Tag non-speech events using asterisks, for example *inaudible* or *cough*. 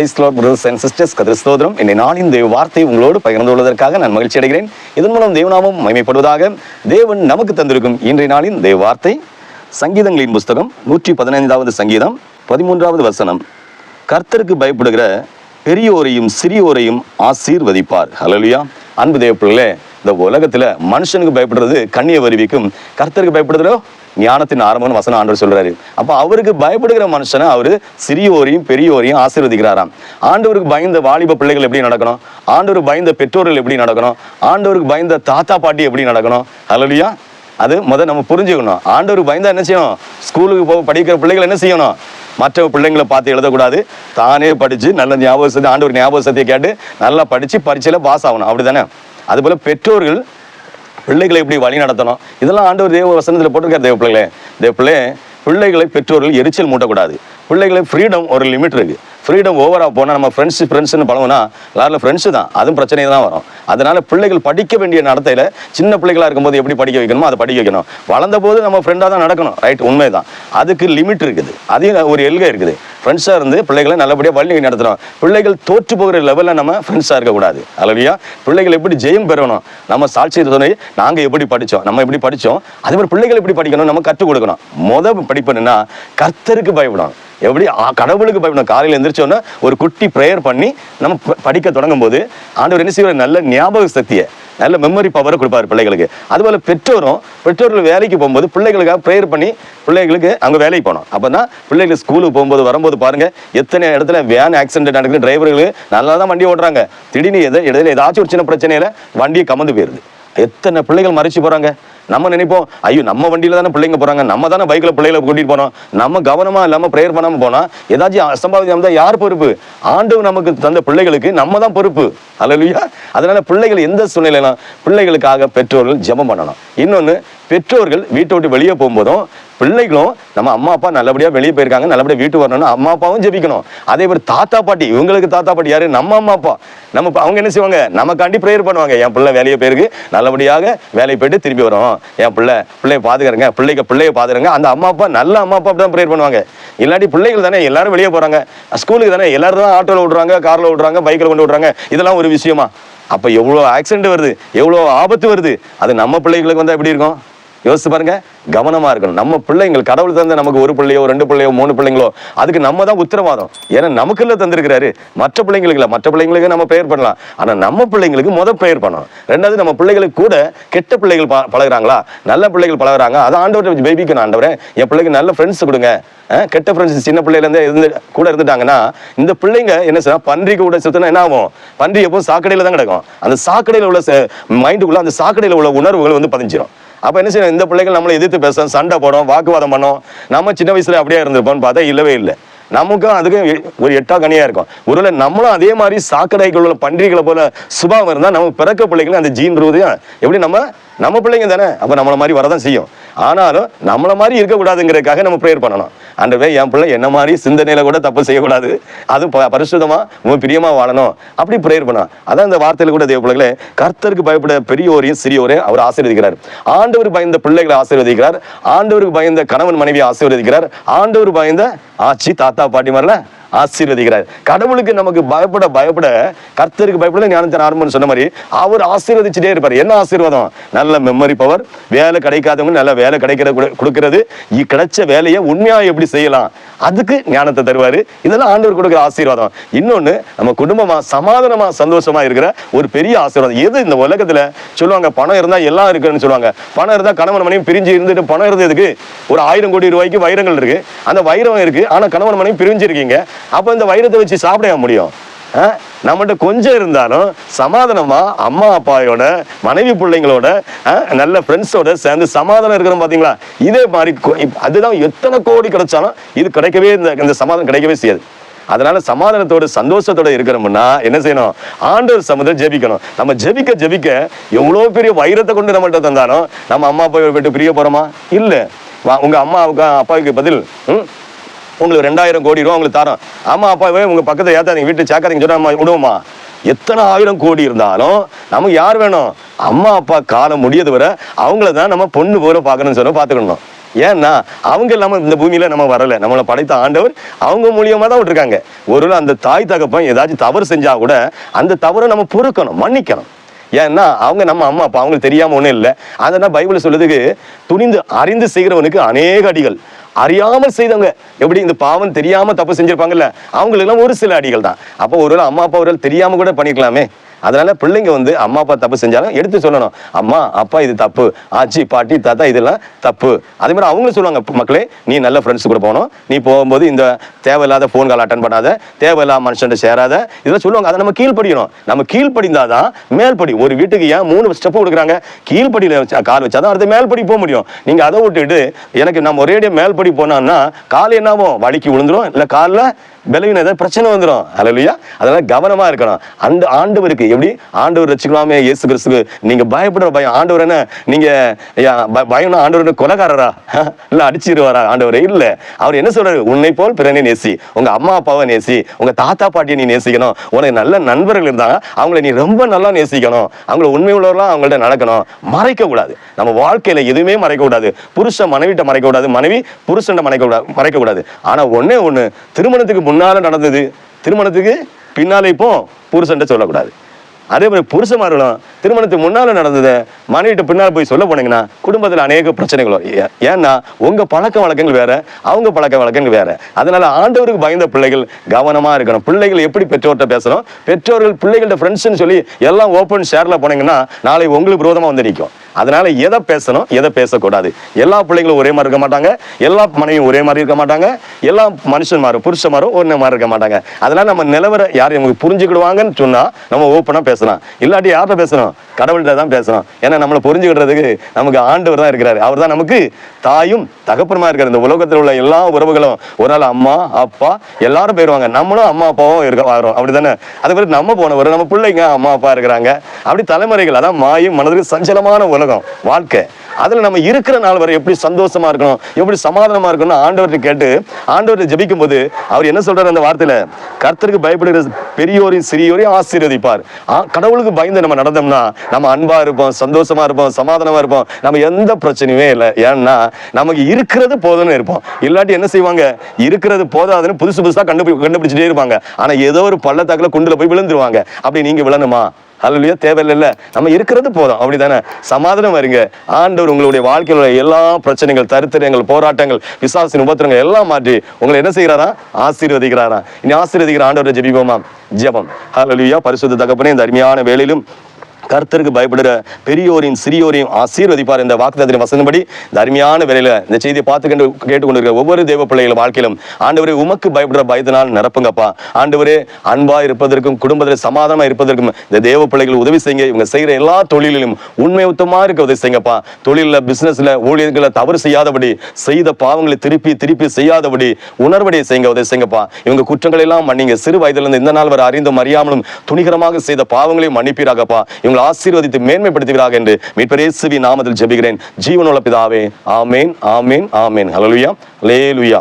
Praise Lord brothers and sisters கதிரஸ்தோதரம் என்னை நாளின் தேவ வார்த்தை உங்களோடு பகிர்ந்து கொள்வதற்காக நான் மகிழ்ச்சி அடைகிறேன். இதன் மூலம் தேவநாமம் மகிமைப்படுவதாக தேவன் நமக்கு தந்திருக்கும் இன்றைய நாளின் தேவ வார்த்தை. சங்கீதங்களின் புஸ்தகம் நூற்றி பதினைந்தாவது சங்கீதம் பதிமூன்றாவது வசனம். கர்த்தருக்கு பயப்படுகிற பெரியோரையும் சிறியோரையும் ஆசீர்வதிப்பார். ஹalleluya அன்பு தேவ இந்த உலகத்துல மனுஷனுக்கு பயப்படுறது கண்ணிய வருவிக்கும். கர்த்தருக்கு பயப்படுறதோ ஞானத்தின் ஆரம்பம்னு வசனம் ஆண்டவர் சொல்றாரு. அப்போ அவருக்கு பயப்படுகிற மனுஷனை அவர் சிறியோரையும் பெரியோரையும் ஆசீர்வதிக்கிறாராம். ஆண்டவருக்கு பயந்த வாலிப பிள்ளைகள் எப்படி நடக்கணும்? ஆண்டவருக்கு பயந்த பெற்றோர்கள் எப்படி நடக்கணும்? ஆண்டவருக்கு பயந்த தாத்தா பாட்டி எப்படி நடக்கணும்? அலலியா அது முத நம்ம புரிஞ்சுக்கணும். ஆண்டவருக்கு பயந்தா என்ன செய்யணும்? ஸ்கூலுக்கு போக படிக்கிற பிள்ளைகள் என்ன செய்யணும்? மற்ற பிள்ளைங்களை பார்த்து எழுதக்கூடாது. தானே படித்து நல்ல ஞாபகத்தை ஆண்டவர் ஞாபகத்தை கேட்டு நல்லா படித்து பரீட்சையில பாஸ் ஆகணும். அப்படிதானே? அதுபோல் பெற்றோர்கள் பிள்ளைகளை எப்படி வழி நடத்தணும்? இதெல்லாம் ஆண்டவர் தேவ வசனத்தில் போட்டிருக்காரு தேவ பிள்ளைகளே தேவ பிள்ளை பிள்ளைகளை பெற்றோர்கள் எரிச்சல் மூட்டக்கூடாது. பிள்ளைகளை ஃப்ரீடம் ஒரு லிமிட் இருக்குது ஃப்ரீடம் ஓவராக போனால் நம்ம ஃப்ரெண்ட்ஸ் ஃப்ரெண்ட்ஸ்னு பழகுனா எல்லாரும் ஃப்ரெண்ட்ஸு தான். அதுவும் பிரச்சனை தான் வரும். அதனால் பிள்ளைகள் படிக்க வேண்டிய நடத்தையில் சின்ன பிள்ளைகளாக இருக்கும்போது எப்படி படிக்க வைக்கணுமோ அதை படிக்க வைக்கணும். வளர்ந்த போது நம்ம ஃப்ரெண்டாக தான் நடக்கணும். ரைட் உண்மை தான் அதுக்கு லிமிட் இருக்குது. அதையும் ஒரு எல்கை இருக்குது. ஃப்ரெண்ட்ஸாக இருந்து பிள்ளைகளை நல்லபடியாக வழி நடத்தணும். பிள்ளைகள் தோற்று போகிற லெவலில் நம்ம ஃப்ரெண்ட்ஸாக இருக்கக்கூடாது. அல்லையா பிள்ளைகள் எப்படி ஜெயம் பெறணும்? நம்ம சாட்சியை சொன்னி நாங்கள் எப்படி படித்தோம் நம்ம எப்படி படித்தோம் அதே மாதிரி பிள்ளைகள் எப்படி படிக்கணும்? நம்ம கற்றுக் கொடுக்கணும். மொதல் படிப்பணுன்னா கர்த்தருக்கு பயப்படணும். எப்படி? கடவுளுக்கு பயப்படணும். காலையில் எந்திரிச்சோன்னா ஒரு குட்டி ப்ரேயர் பண்ணி நம்ம ப- படிக்க தொடங்கும் போது ஆண்டவர் என்ன செய்வார்? நல்ல ஞாபக சக்தியை நல்ல மெமரி பவரை கொடுப்பாரு பிள்ளைகளுக்கு. அதுபோல் பெற்றோரும் பெற்றோர்கள் வேலைக்கு போகும்போது பிள்ளைகளுக்காக ப்ரேயர் பண்ணி பிள்ளைகளுக்கு அங்கே வேலைக்கு போகணும். அப்போ தான் பிள்ளைகள் ஸ்கூலுக்கு போகும்போது வரும்போது பாருங்கள் எத்தனை இடத்துல வேன் ஆக்சிடென்ட் நடக்குது டிரைவர்கள் நல்லா தான் வண்டி ஓட்டுறாங்க. திடீர்னு எதை இடையில ஏதாச்சும் ஒரு சின்ன பிரச்சனையில் வண்டியை கமந்து போயிருது. எத்தனை பிள்ளைகள் மறைச்சு போகிறாங்க நம்ம நினைப்போம் ஐயோ நம்ம வண்டியில தானே பிள்ளைங்க போகிறாங்க நம்ம தானே பைக்கில் பிள்ளைகளை கூட்டிகிட்டு போகிறோம் நம்ம கவனமாக இல்லாமல் ப்ரேயர் பண்ணாமல் போனால் ஏதாச்சும் அசம்பாவிதம் தான் யார் பொறுப்பு? ஆண்டவர் நமக்கு தந்த பிள்ளைகளுக்கு நம்ம தான் பொறுப்பு. அல்லையா அதனால் பிள்ளைகள் எந்த சூழ்நிலையிலும் பிள்ளைகளுக்காக பெற்றோர்கள் ஜெபம் பண்ணணும். இன்னொன்று பெற்றோர்கள் வீட்டை விட்டு வெளியே போகும்போதும் பிள்ளைகளும் நம்ம அம்மா அப்பா நல்லபடியாக வெளியே போயிருக்காங்க நல்லபடியாக வீட்டு வரணும்னு அம்மா அப்பாவும் ஜெபிக்கணும். அதே மாதிரி தாத்தா பாட்டி இவங்களுக்கு தாத்தா பாட்டி யாரு? நம்ம அம்மா அப்பா. நம்ம அவங்க என்ன செய்வாங்க? நமக்காண்டி ப்ரேயர் பண்ணுவாங்க. என் பிள்ளை வேலையை போயிருக்கு. நல்லபடியாக வேலையை போயிட்டு திரும்பி வரும். என் பிள்ளை பிள்ளைய பாதுகாருங்க. பிள்ளைக்கு பிள்ளைய பாதுகாருங்க. அந்த அம்மா அப்பா நல்ல அம்மா அப்பா தான் ப்ரேயர் பண்ணுவாங்க. இல்லாட்டி பிள்ளைகள் தானே எல்லாரும் வெளியே போகிறாங்க ஸ்கூலுக்கு தானே எல்லாரும் தான் ஆட்டோவில் விடுறாங்க காரில் விடுறாங்க பைக்கில் கொண்டு விடுறாங்க இதெல்லாம் ஒரு விஷயமா. அப்போ எவ்வளோ ஆக்சிடென்ட் வருது? எவ்வளோ ஆபத்து வருது? அது நம்ம பிள்ளைகளுக்கு வந்தால் எப்படி இருக்கும்? யோசிச்சு பாருங்க கவனமா இருக்கணும். நம்ம பிள்ளைங்கள் கடவுள் தந்த நமக்கு ஒரு பிள்ளையோ ரெண்டு பிள்ளையோ மூணு பிள்ளைங்களோ அதுக்கு நம்ம தான் உத்தரவாதம். ஏன்னா நமக்குள்ள தந்திருக்கிறாரு. மற்ற பிள்ளைங்களுக்கு மற்ற பிள்ளைங்களுக்கு நம்ம ப்ரேயர் பண்ணலாம். ஆனா நம்ம பிள்ளைங்களுக்கு முதல் ப்ரேயர் பண்ணணும். ரெண்டாவது நம்ம பிள்ளைகளுக்கு கூட கெட்ட பிள்ளைகள் ப- பழகுறாங்களா? நல்ல பிள்ளைகள் பழகுறாங்க. அதை பேபிக்கு நான் ஆண்டவரே என் பிள்ளைக்கு நல்ல ஃப்ரெண்ட்ஸ் கொடுங்க. கெட்ட ஃப்ரெண்ட்ஸ் சின்ன பிள்ளையிலேருந்து இருந்து கூட இருந்துட்டாங்கன்னா இந்த பிள்ளைங்க என்ன செய்யணும் பன்றி கூட சுத்தினா என்ன ஆகும்? பன்றி எப்பவும் சாக்கடையில் தான் கிடக்கும். அந்த சாக்கடையில் உள்ள மைண்டுக்குள்ள அந்த சாக்கடையில் உள்ள உணர்வுகள் வந்து பதிஞ்சிடும் அப்போ என்ன செய்யணும்? இந்த பிள்ளைகள் நம்மளை எதிர்த்து பேசும் சண்டை போடும் வாக்குவாதம் பண்ணோம் நம்ம சின்ன வயசுல அப்படியே இருந்திருப்போம்னு பார்த்தா இல்லவே இல்லை. நமக்கும் அதுக்கும் ஒரு எட்டா கனியாக இருக்கும். ஒருவேளை நம்மளும் அதே மாதிரி சாக்கடைகள் உள்ள பன்றிகளை போல சுபாவம் இருந்தால் நம்ம பிறக்க பிள்ளைகளும் அந்த ஜீன் ரூதையும் எப்படி நம்ம நம்ம பிள்ளைங்க தானே? அப்போ நம்மளை மாதிரி வரதான் செய்யும். ஆனாலும் நம்மள மாதிரி இருக்கக்கூடாதுங்கிறதுக்காக நம்ம ப்ரேயர் பண்ணணும். ஆண்டவே என் பிள்ளை என்ன மாதிரி சிந்தனையில கூட தப்பு செய்யக்கூடாது. அது ப- பரிசுத்தமா உன் பிரியமா வாழணும். அப்படி ப்ரேயர் பண்ணணும். அதான் இந்த வார்த்தையில கூட தேவ பிள்ளைகளே கர்த்தருக்கு பயப்பட பெரியோரையும் சிறியோரையும் அவர் ஆசீர்வதிக்கிறார். ஆண்டவர் பயந்த பிள்ளைகளை ஆசீர்வதிக்கிறார். ஆண்டவருக்கு பயந்த கணவன் மனைவியை ஆசீர்வதிக்கிறார். ஆண்டவர் பயந்த ஆச்சி தாத்தா பாட்டி மாதிரில ஆசீர்வதிக்கிறார். கடவுளுக்கு நமக்கு பயப்பட பயப்பட கர்த்தருக்கு பயப்பட ஞானத்தின் ஆரம்பம்னு சொன்ன மாதிரி அவர் ஆசீர்வதிச்சுட்டே இருப்பார். என்ன ஆசீர்வாதம்? நல்ல மெமரி பவர் வேலை கிடைக்காதவங்க நல்ல வேலை கிடைக்கிற கொடுக்கிறது. கிடைச்ச வேலையை உண்மையாக எப்படி செய்யலாம்? அதுக்கு ஞானத்தை தருவார். இதெல்லாம் ஆண்டவர் கொடுக்குற ஆசீர்வாதம். இன்னொன்று நம்ம குடும்பமாக சமாதானமாக சந்தோஷமாக இருக்கிற ஒரு பெரிய ஆசீர்வாதம். எது இந்த உலகத்தில்? சொல்லுவாங்க பணம் இருந்தால் எல்லாம் இருக்குன்னு சொல்லுவாங்க. பணம் இருந்தால் கணவன் மனைவி பிரிஞ்சு இருந்துட்டு பணம் இருந்ததுக்கு ஒரு ஆயிரம் கோடி ரூபாய்க்கு வைரங்கள் இருக்குது அந்த வைரம் இருக்குது ஆனால் கணவன் மனைவி பிரிஞ்சு இருக்கீங்க. அப்போ இந்த வைரத்தை வச்சு சாப்பிட முடியும். நம்மகிட்ட கொஞ்சம் இருந்தாலும் சமாதானமா அம்மா அப்பாயோட மனைவி பிள்ளைங்களோட ஆ, நல்ல ஃப்ரெண்ட்ஸோட சேர்ந்து சமாதானம் இருக்கிறோம் பார்த்தீங்களா இதே மாதிரி அதுதான் எத்தனை கோடி கிடைச்சாலும் இது கிடைக்கவே இந்த இந்த சமாதானம் கிடைக்கவே செய்யாது. அதனால சமாதானத்தோட சந்தோஷத்தோட இருக்கிறோம்னா என்ன செய்யணும்? ஆண்டவர் சமுதிரம் ஜெபிக்கணும். நம்ம ஜெபிக்க ஜெபிக்க எவ்வளோ பெரிய வைரத்தை கொண்டு நம்மள்கிட்ட தந்தாலும் நம்ம அம்மா அப்பாவை விட்டு பிரிய போறோமா? இல்லை. வா- உங்க அம்மாவுக்கு அப்பாவுக்கு பதில் ம், உங்களுக்கு ரெண்டாயிரம் கோடி ரூபா உங்களுக்கு தரோம். ஆமா அப்பாவே உங்கள் பக்கத்தை ஏற்றாதீங்க வீட்டு சேர்க்காதீங்க சொன்னா நம்ம விடுவோமா? எத்தனை ஆயிரம் கோடி இருந்தாலும் நமக்கு யார் வேணும்? அம்மா அப்பா காலம் முடியது வரை அவங்கள தான் நம்ம பொண்ணு போல பார்க்கணும்னு சொல்ல பார்த்துக்கணும். ஏன்னா அவங்க இல்லாமல் இந்த பூமியில் நம்ம வரல. நம்மளை படைத்த ஆண்டவர் அவங்க மூலியமாக தான் விட்டுருக்காங்க. ஒருவேளை அந்த தாய் தகப்பன் ஏதாச்சும் தவறு செஞ்சால் கூட அந்த தவறை நம்ம பொறுக்கணும் மன்னிக்கணும். ஏன்னா அவங்க நம்ம அம்மா அப்பா அவங்களுக்கு தெரியாமல் ஒன்றும் இல்லை. அதனால் பைபிள் சொல்லுறதுக்கு துணிந்து அறிந்து செய்கிறவனுக்கு அநேக அடிகள். அறியாமல் செய்தவங்க. எப்படி இந்த பாவம் தெரியாம தப்பு செஞ்சிருப்பாங்கல்ல? அவங்களுக்கு எல்லாம் ஒரு சில அடிகள் தான் அப்போ ஒருவேளை அம்மா அப்பா ஒருவேளை தெரியாம கூட பண்ணிக்கலாமே. அதனால பிள்ளைங்க வந்து அம்மா அப்பா தப்பு செஞ்சாலும் எடுத்து சொல்லணும். அம்மா அப்பா இது தப்பு. ஆச்சி பாட்டி தாத்தா இதெல்லாம் தப்பு. அதே மாதிரி அவங்களும் சொல்லுவாங்க மக்களே நீ நல்ல ஃப்ரெண்ட்ஸ் கூட போகணும். நீ போகும்போது இந்த தேவையில்லாத ஃபோன் கால் அட்டன் பண்ணாத. தேவையில்லாத மனுஷன் சேராத. இதெல்லாம் சொல்லுவாங்க. அதை நம்ம கீழ்ப்படியணும். நம்ம கீழ்ப்படிந்தாதான் மேல்படி. ஒரு வீட்டுக்கு ஏன் மூணு ஸ்டெப் கொடுக்குறாங்க? கீழ்ப்படியில் வச்சா கால் வச்சாதான் அடுத்து மேல்படி போக முடியும். நீங்கள் அதை விட்டுட்டு எனக்கு நம்ம ஒரேடியாக மேல்படி போனோம்னா கால் என்னாகும்? வலிக்கு விழுந்துரும். இல்லை காலில் பலவீனம் ஏதாவது பிரச்சனை வந்துடும் அல்லையா அதனால கவனமா இருக்கணும். அந்த ஆண்டவருக்கு எப்படி? ஆண்டவர் ரசிக்கலாமே இயேசு கிறிஸ்துக்கு. நீங்க பயப்படுற பயம். ஆண்டவர் என்ன? நீங்க பயம்னா ஆண்டவர் என்ன கொலைகாரரா? *laughs* இல்ல அடிச்சிருவாரா? ஆண்டவர் இல்ல. அவர் என்ன சொல்றாரு? உன்னை போல் பிறனை நேசி. உங்க அம்மா அப்பாவை நேசி. உங்க தாத்தா பாட்டியை நீ நேசிக்கணும். உனக்கு நல்ல நண்பர்கள் இருந்தாங்க. அவங்கள நீ ரொம்ப நல்லா நேசிக்கணும். அவங்கள உண்மை உள்ளவர்களாக அவங்கள்ட்ட நடக்கணும். மறைக்க கூடாது. நம்ம வாழ்க்கையில எதுவுமே மறைக்க கூடாது. புருஷன் மனைவிட்ட மறைக்க கூடாது. மனைவி புருஷன் மறைக்க கூடாது மறைக்க கூடாது. ஆனா ஒன்னே ஒண்ணு திருமணத்துக்கு முன்னால நடந்தது. திருமணத்துக்கு பின்னால் இப்போ புருஷன்ட்ட சொல்லக்கூடாது. அதே மாதிரி புருஷமார்களும் திருமணத்துக்கு முன்னால நடந்ததை மனைவிட்ட பின்னால் போய் சொல்ல போனீங்கன்னா குடும்பத்தில் அநேக பிரச்சனைகள் வரும். ஏன்னா உங்க பழக்க வழக்கங்கள் வேற அவங்க பழக்க வழக்கங்கள் வேற. அதனால ஆண்டவருக்கு பயந்த பிள்ளைகள் கவனமா இருக்கணும். பிள்ளைகள் எப்படி பெற்றோர்கிட்ட பேசணும்? பெற்றோர்கள் பிள்ளைகள்ட்ட ஃப்ரெண்ட்ஸ்னு சொல்லி எல்லாம் ஓப்பன் ஷேர்ல போனீங்கன்னா நாளை உங்களுக்கு விரோதமா வந்து நிற்கும் அதனால எதை பேசணும் எதை பேசக்கூடாது? எல்லா பிள்ளைங்களும் ஒரே மாதிரி இருக்க மாட்டாங்க. எல்லா மனைவியும் ஒரே மாதிரி இருக்க மாட்டாங்க. எல்லா மனுஷன்மாரும் புருஷன்மாரும் ஒரே மாதிரி இருக்க மாட்டாங்க. அதனால நம்ம நிலவர யார் நமக்கு புரிஞ்சுக்கிடுவாங்கன்னு சொன்னா நம்ம ஓப்பனாக பேசலாம். இல்லாட்டி யார்கிட்ட பேசணும்? கடவுள்கிட்ட தான் பேசணும். ஏன்னா நம்மளை புரிஞ்சுக்கிடுறதுக்கு நமக்கு ஆண்டவர் தான் இருக்கிறாரு. அவர் தான் நமக்கு தாயும் தகப்பனமா இருக்கிற இந்த உலகத்தில் உள்ள எல்லா உறவுகளும் ஒரு நாள் அம்மா அப்பா எல்லாரும் போயிடுவாங்க நம்மளும் அம்மா அப்பாவும் இருக்க வரோம். அப்படிதானே அதே மாதிரி நம்ம போனவர் நம்ம பிள்ளைங்க அம்மா அப்பா இருக்கிறாங்க. அப்படி தலைமுறைகள் அதான் மாயும் மனதுக்கு சஞ்சலமான உலகம் வாழ்க்கை. அதுல நம்ம இருக்கிற நாள் வரை எப்படி சந்தோஷமா இருக்கணும் எப்படி சமாதானமா இருக்கணும் ஆண்டவர்கிட்ட கேட்டு ஆண்டவர்கிட்ட ஜபிக்கும் போது அவர் என்ன சொல்றாரு அந்த வார்த்தையில? கர்த்தருக்கு பயப்படுகிற பெரியோரையும் சிறியோரையும் ஆசீர்வதிப்பார். கடவுளுக்கு பயந்து நம்ம நடந்தோம்னா நம்ம அன்பா இருப்போம் சந்தோஷமா இருப்போம் சமாதானமா இருப்போம். நம்ம எந்த பிரச்சனையுமே இல்லை. ஏன்னா நமக்கு இருக்கிறது போதும்னு இருப்போம். இல்லாட்டி என்ன செய்வாங்க? இருக்கிறது போதாதுன்னு புதுசு புதுசா கண்டுபி கண்டுபிடிச்சிட்டே இருப்பாங்க. ஆனா ஏதோ ஒரு பள்ளத்தாக்குல குண்டுல போய் விழுந்துருவாங்க. அப்படி நீங்க விழணுமா? அல்லையோ தேவையில்லைல்ல. நம்ம இருக்கிறது போதும். அப்படிதானே சமாதானம் வருங்க ஆண்டவர் உங்களுடைய வாழ்க்கையில் உள்ள எல்லா பிரச்சனைகள் தருத்திரங்கள் போராட்டங்கள் விசாசின் உபத்திரங்கள் எல்லாம் மாற்றி உங்களை என்ன செய்கிறாரா? ஆசீர்வதிக்கிறாரா? இனி ஆசீர்வதிக்கிற ஆண்டவரை ஜெபிப்போமா? ஜெபம். ஹலோ லியா பரிசுத்த தகப்பனே இந்த அருமையான வேலையிலும் கர்த்தருக்கு பயப்படுற பெரியோரையும் சிறியோரையும் ஆசீர்வதிப்பார் இந்த வாக்குதத்தின் வசனப்படி இந்த அருமையான இந்த செய்தியை பார்த்து கண்டு கேட்டுக்கொண்டிருக்கிற ஒவ்வொரு தேவ பிள்ளைகள் வாழ்க்கையிலும் ஆண்டவரே உமக்கு பயப்படுற பயத்தினால் நிரப்புங்கப்பா. ஆண்டவரே அன்பா இருப்பதற்கும் குடும்பத்தில் சமாதானமா இருப்பதற்கும் இந்த தேவ பிள்ளைகள் உதவி செய்யுங்க. இவங்க செய்யற எல்லா தொழிலிலும் உண்மை உத்தமா இருக்க உதவி செய்யுங்கப்பா. தொழிலில் பிசினஸ்ல ஊழியர்களை தவறு செய்யாதபடி செய்த பாவங்களை திருப்பி திருப்பி செய்யாதபடி உணர்வடைய செய்யுங்க உதவி செய்யுங்கப்பா. இவங்க குற்றங்களை எல்லாம் மன்னிங்க. சிறு வயதுல இருந்து இந்த நாள் வரை அறிந்தும் அறியாமலும் துணிகரமாக செய்த பாவங்களையும் மன்னிப்பீராகப்பா. இவங்க இவங்களை ஆசீர்வதித்து மேன்மைப்படுத்துவீராக என்று மீட்பரேசுவி நாமத்தில் ஜெபிக்கிறேன். ஜீவனுள்ள பிதாவே ஆமேன் ஆமேன் ஆமேன். ஹலலுயா லேலுயா